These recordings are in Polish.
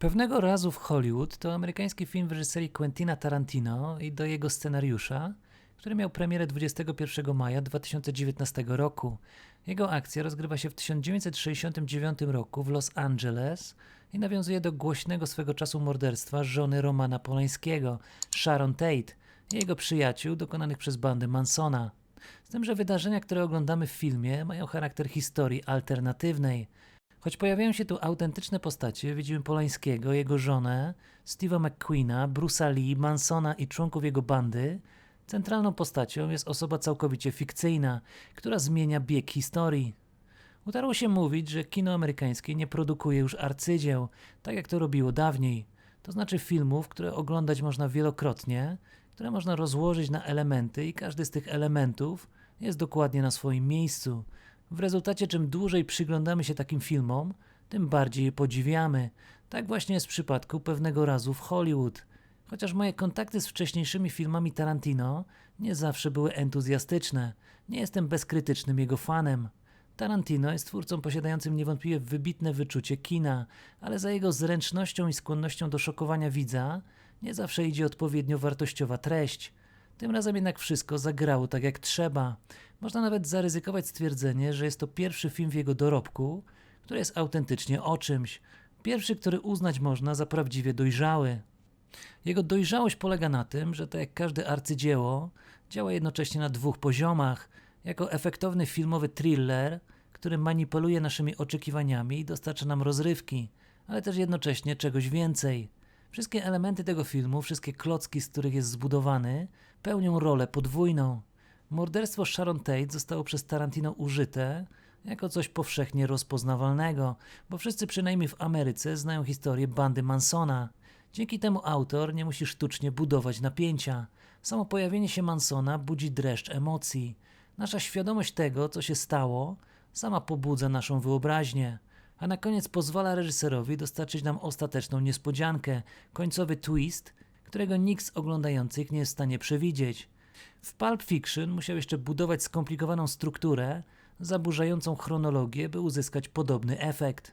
Pewnego razu w Hollywood to amerykański film w reżyserii Quentina Tarantino i do jego scenariusza, który miał premierę 21 maja 2019 roku. Jego akcja rozgrywa się w 1969 roku w Los Angeles i nawiązuje do głośnego swego czasu morderstwa żony Romana Polańskiego, Sharon Tate, i jego przyjaciół dokonanych przez bandy Mansona. Z tym, że wydarzenia, które oglądamy w filmie, mają charakter historii alternatywnej. Choć pojawiają się tu autentyczne postacie, widzimy Polańskiego, jego żonę, Steve'a McQueena, Bruce'a Lee, Mansona i członków jego bandy, centralną postacią jest osoba całkowicie fikcyjna, która zmienia bieg historii. Utarło się mówić, że kino amerykańskie nie produkuje już arcydzieł, tak jak to robiło dawniej. To znaczy filmów, które oglądać można wielokrotnie, które można rozłożyć na elementy i każdy z tych elementów jest dokładnie na swoim miejscu. W rezultacie czym dłużej przyglądamy się takim filmom, tym bardziej je podziwiamy. Tak właśnie jest w przypadku pewnego razu w Hollywood. Chociaż moje kontakty z wcześniejszymi filmami Tarantino nie zawsze były entuzjastyczne, nie jestem bezkrytycznym jego fanem. Tarantino jest twórcą posiadającym niewątpliwie wybitne wyczucie kina, ale za jego zręcznością i skłonnością do szokowania widza nie zawsze idzie odpowiednio wartościowa treść. Tym razem jednak wszystko zagrało tak jak trzeba. Można nawet zaryzykować stwierdzenie, że jest to pierwszy film w jego dorobku, który jest autentycznie o czymś. Pierwszy, który uznać można za prawdziwie dojrzały. Jego dojrzałość polega na tym, że tak jak każde arcydzieło, działa jednocześnie na dwóch poziomach. Jako efektowny filmowy thriller, który manipuluje naszymi oczekiwaniami i dostarcza nam rozrywki, ale też jednocześnie czegoś więcej. Wszystkie elementy tego filmu, wszystkie klocki, z których jest zbudowany, pełnią rolę podwójną. Morderstwo Sharon Tate zostało przez Tarantino użyte jako coś powszechnie rozpoznawalnego, bo wszyscy przynajmniej w Ameryce znają historię bandy Mansona. Dzięki temu autor nie musi sztucznie budować napięcia. Samo pojawienie się Mansona budzi dreszcz emocji. Nasza świadomość tego, co się stało, sama pobudza naszą wyobraźnię a na koniec pozwala reżyserowi dostarczyć nam ostateczną niespodziankę, końcowy twist, którego nikt z oglądających nie jest w stanie przewidzieć. W Pulp Fiction musiał jeszcze budować skomplikowaną strukturę, zaburzającą chronologię, by uzyskać podobny efekt.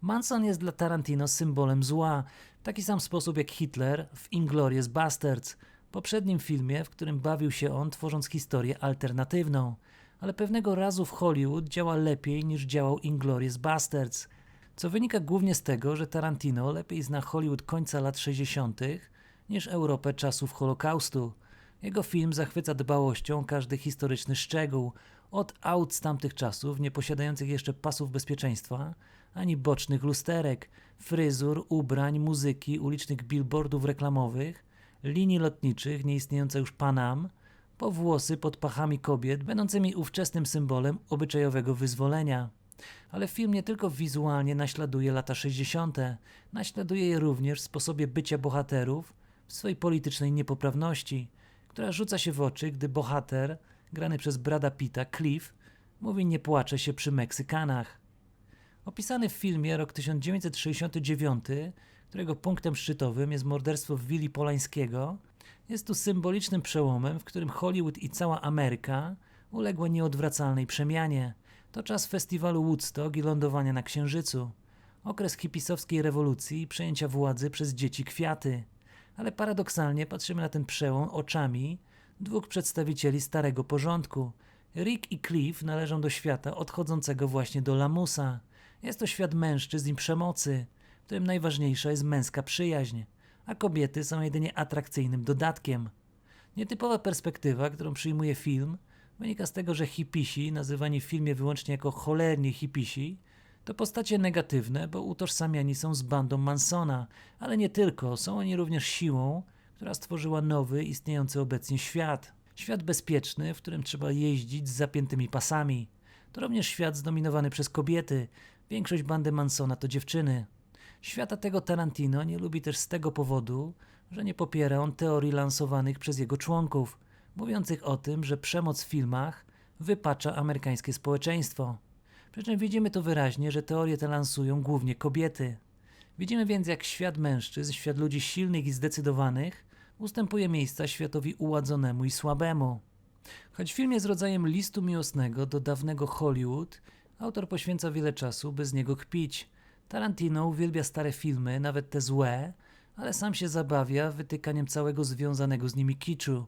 Manson jest dla Tarantino symbolem zła, w taki sam sposób jak Hitler w Inglourious Basterds, poprzednim filmie, w którym bawił się on tworząc historię alternatywną – ale pewnego razu w Hollywood działa lepiej niż działał Inglourious Basterds, co wynika głównie z tego, że Tarantino lepiej zna Hollywood końca lat 60. niż Europę czasów Holokaustu. Jego film zachwyca dbałością każdy historyczny szczegół, od aut z tamtych czasów, nie posiadających jeszcze pasów bezpieczeństwa, ani bocznych lusterek, fryzur, ubrań, muzyki, ulicznych billboardów reklamowych, linii lotniczych, nieistniejące już Panam, po włosy pod pachami kobiet, będącymi ówczesnym symbolem obyczajowego wyzwolenia. Ale film nie tylko wizualnie naśladuje lata 60., naśladuje je również w sposobie bycia bohaterów, w swojej politycznej niepoprawności, która rzuca się w oczy, gdy bohater, grany przez Brada Pitta, Cliff, mówi nie płacze się przy Meksykanach. Opisany w filmie rok 1969, którego punktem szczytowym jest morderstwo Willi Polańskiego, jest tu symbolicznym przełomem, w którym Hollywood i cała Ameryka uległa nieodwracalnej przemianie. To czas festiwalu Woodstock i lądowania na Księżycu. Okres hipisowskiej rewolucji i przejęcia władzy przez dzieci kwiaty. Ale paradoksalnie patrzymy na ten przełom oczami dwóch przedstawicieli starego porządku. Rick i Cliff należą do świata odchodzącego właśnie do lamusa. Jest to świat mężczyzn i przemocy, w którym najważniejsza jest męska przyjaźń a kobiety są jedynie atrakcyjnym dodatkiem. Nietypowa perspektywa, którą przyjmuje film, wynika z tego, że hipisi, nazywani w filmie wyłącznie jako cholerni hipisi, to postacie negatywne, bo utożsamiani są z bandą Mansona, ale nie tylko, są oni również siłą, która stworzyła nowy, istniejący obecnie świat. Świat bezpieczny, w którym trzeba jeździć z zapiętymi pasami. To również świat zdominowany przez kobiety. Większość bandy Mansona to dziewczyny. Świata tego Tarantino nie lubi też z tego powodu, że nie popiera on teorii lansowanych przez jego członków, mówiących o tym, że przemoc w filmach wypacza amerykańskie społeczeństwo. Przy czym widzimy to wyraźnie, że teorie te lansują głównie kobiety. Widzimy więc, jak świat mężczyzn, świat ludzi silnych i zdecydowanych, ustępuje miejsca światowi uładzonemu i słabemu. Choć film jest rodzajem listu miłosnego do dawnego Hollywood, autor poświęca wiele czasu, by z niego kpić – Tarantino uwielbia stare filmy, nawet te złe, ale sam się zabawia wytykaniem całego związanego z nimi kiczu.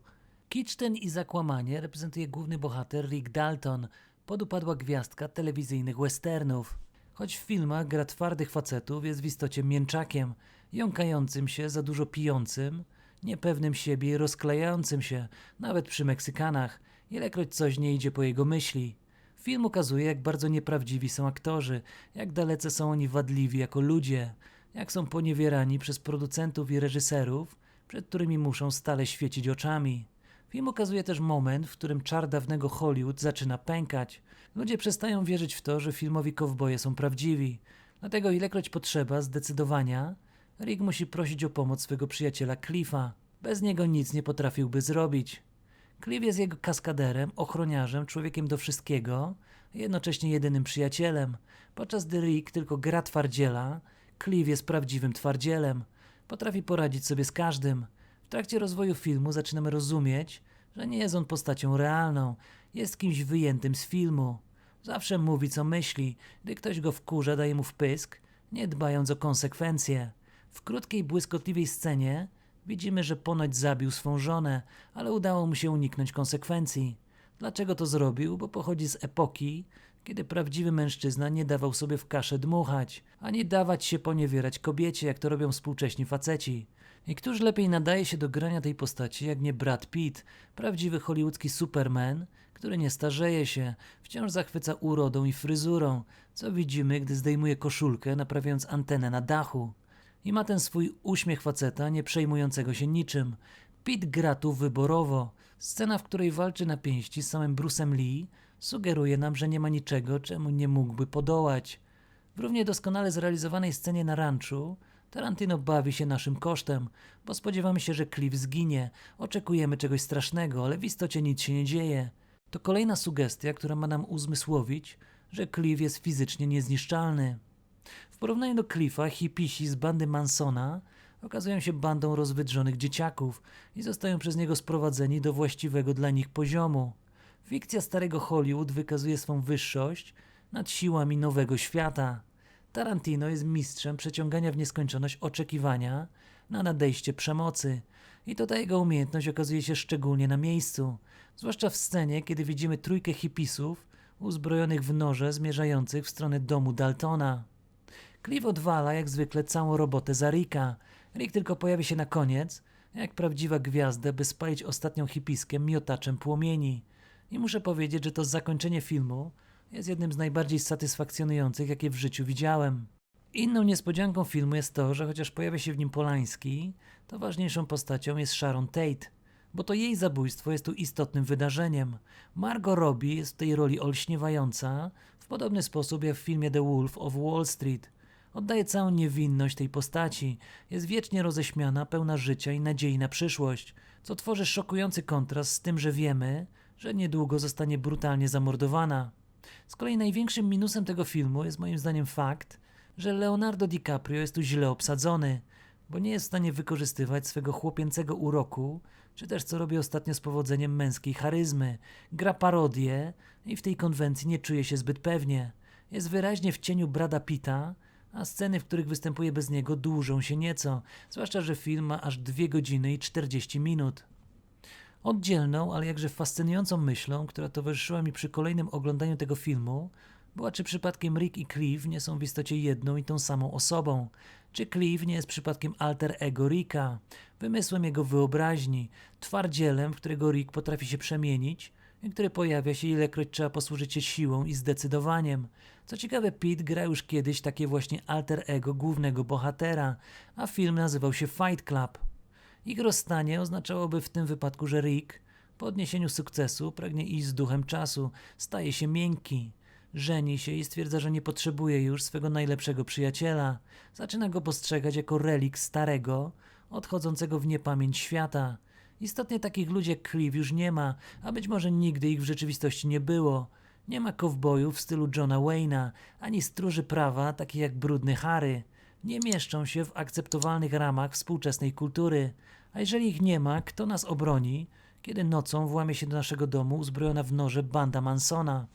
Kicz ten i zakłamanie reprezentuje główny bohater Rick Dalton, podupadła gwiazdka telewizyjnych westernów. Choć w filmach gra twardych facetów, jest w istocie mięczakiem, jąkającym się, za dużo pijącym, niepewnym siebie i rozklejającym się, nawet przy Meksykanach, ilekroć coś nie idzie po jego myśli. Film ukazuje, jak bardzo nieprawdziwi są aktorzy, jak dalece są oni wadliwi jako ludzie, jak są poniewierani przez producentów i reżyserów, przed którymi muszą stale świecić oczami. Film ukazuje też moment, w którym czar dawnego Hollywood zaczyna pękać. Ludzie przestają wierzyć w to, że filmowi kowboje są prawdziwi. Dlatego ilekroć potrzeba zdecydowania, Rick musi prosić o pomoc swego przyjaciela Cliffa. Bez niego nic nie potrafiłby zrobić. Cliff jest jego kaskaderem, ochroniarzem, człowiekiem do wszystkiego, jednocześnie jedynym przyjacielem. Podczas gdy Rick tylko gra twardziela, Cliff jest prawdziwym twardzielem. Potrafi poradzić sobie z każdym. W trakcie rozwoju filmu zaczynamy rozumieć, że nie jest on postacią realną, jest kimś wyjętym z filmu. Zawsze mówi co myśli, gdy ktoś go wkurza, daje mu wpysk, nie dbając o konsekwencje. W krótkiej, błyskotliwej scenie widzimy, że ponoć zabił swą żonę, ale udało mu się uniknąć konsekwencji. Dlaczego to zrobił? Bo pochodzi z epoki, kiedy prawdziwy mężczyzna nie dawał sobie w kaszę dmuchać, ani dawać się poniewierać kobiecie, jak to robią współcześni faceci. I któż lepiej nadaje się do grania tej postaci, jak nie Brad Pitt, prawdziwy hollywoodzki Superman, który nie starzeje się, wciąż zachwyca urodą i fryzurą, co widzimy, gdy zdejmuje koszulkę, naprawiając antenę na dachu. I ma ten swój uśmiech faceta, nie przejmującego się niczym. Pitt gra tu wyborowo. Scena, w której walczy na pięści z samym Bruce'em Lee, sugeruje nam, że nie ma niczego, czemu nie mógłby podołać. W równie doskonale zrealizowanej scenie na ranczu Tarantino bawi się naszym kosztem, bo spodziewamy się, że Cliff zginie, oczekujemy czegoś strasznego, ale w istocie nic się nie dzieje. To kolejna sugestia, która ma nam uzmysłowić, że Cliff jest fizycznie niezniszczalny. W porównaniu do Cliffa, hipisi z bandy Mansona okazują się bandą rozwydrzonych dzieciaków i zostają przez niego sprowadzeni do właściwego dla nich poziomu. Fikcja starego Hollywood wykazuje swą wyższość nad siłami nowego świata. Tarantino jest mistrzem przeciągania w nieskończoność oczekiwania na nadejście przemocy. I to ta jego umiejętność okazuje się szczególnie na miejscu, zwłaszcza w scenie, kiedy widzimy trójkę hipisów uzbrojonych w noże zmierzających w stronę domu Daltona. Cliff odwala jak zwykle całą robotę za Ricka. Rick tylko pojawi się na koniec, jak prawdziwa gwiazda, by spalić ostatnią hipiskę miotaczem płomieni. I muszę powiedzieć, że to zakończenie filmu jest jednym z najbardziej satysfakcjonujących, jakie w życiu widziałem. Inną niespodzianką filmu jest to, że chociaż pojawia się w nim Polański, to ważniejszą postacią jest Sharon Tate, bo to jej zabójstwo jest tu istotnym wydarzeniem. Margot Robbie jest w tej roli olśniewająca, w podobny sposób jak w filmie The Wolf of Wall Street. Oddaje całą niewinność tej postaci, jest wiecznie roześmiana, pełna życia i nadziei na przyszłość, co tworzy szokujący kontrast z tym, że wiemy, że niedługo zostanie brutalnie zamordowana. Z kolei największym minusem tego filmu jest moim zdaniem fakt, że Leonardo DiCaprio jest tu źle obsadzony, bo nie jest w stanie wykorzystywać swego chłopięcego uroku, czy też co robi ostatnio z powodzeniem męskiej charyzmy. Gra parodię i w tej konwencji nie czuje się zbyt pewnie. Jest wyraźnie w cieniu Brada Pitta, a sceny, w których występuje bez niego, dłużą się nieco, zwłaszcza, że film ma aż 2 godziny i 40 minut. Oddzielną, ale jakże fascynującą myślą, która towarzyszyła mi przy kolejnym oglądaniu tego filmu, była, czy przypadkiem Rick i Cliff nie są w istocie jedną i tą samą osobą. Czy Cliff nie jest przypadkiem alter ego Ricka, wymysłem jego wyobraźni, twardzielem, w którego Rick potrafi się przemienić i który pojawia się ilekroć trzeba posłużyć się siłą i zdecydowaniem. Co ciekawe, Pete gra już kiedyś takie właśnie alter ego głównego bohatera, a film nazywał się Fight Club. Ich rozstanie oznaczałoby w tym wypadku, że Rick po odniesieniu sukcesu pragnie iść z duchem czasu, staje się miękki. Żeni się i stwierdza, że nie potrzebuje już swego najlepszego przyjaciela. Zaczyna go postrzegać jako relikt starego, odchodzącego w niepamięć świata. Istotnie takich ludzi jak Cliff już nie ma, a być może nigdy ich w rzeczywistości nie było. Nie ma kowbojów w stylu Johna Wayne'a, ani stróży prawa, takich jak brudny Harry. Nie mieszczą się w akceptowalnych ramach współczesnej kultury. A jeżeli ich nie ma, kto nas obroni, kiedy nocą włamie się do naszego domu uzbrojona w noże banda Mansona?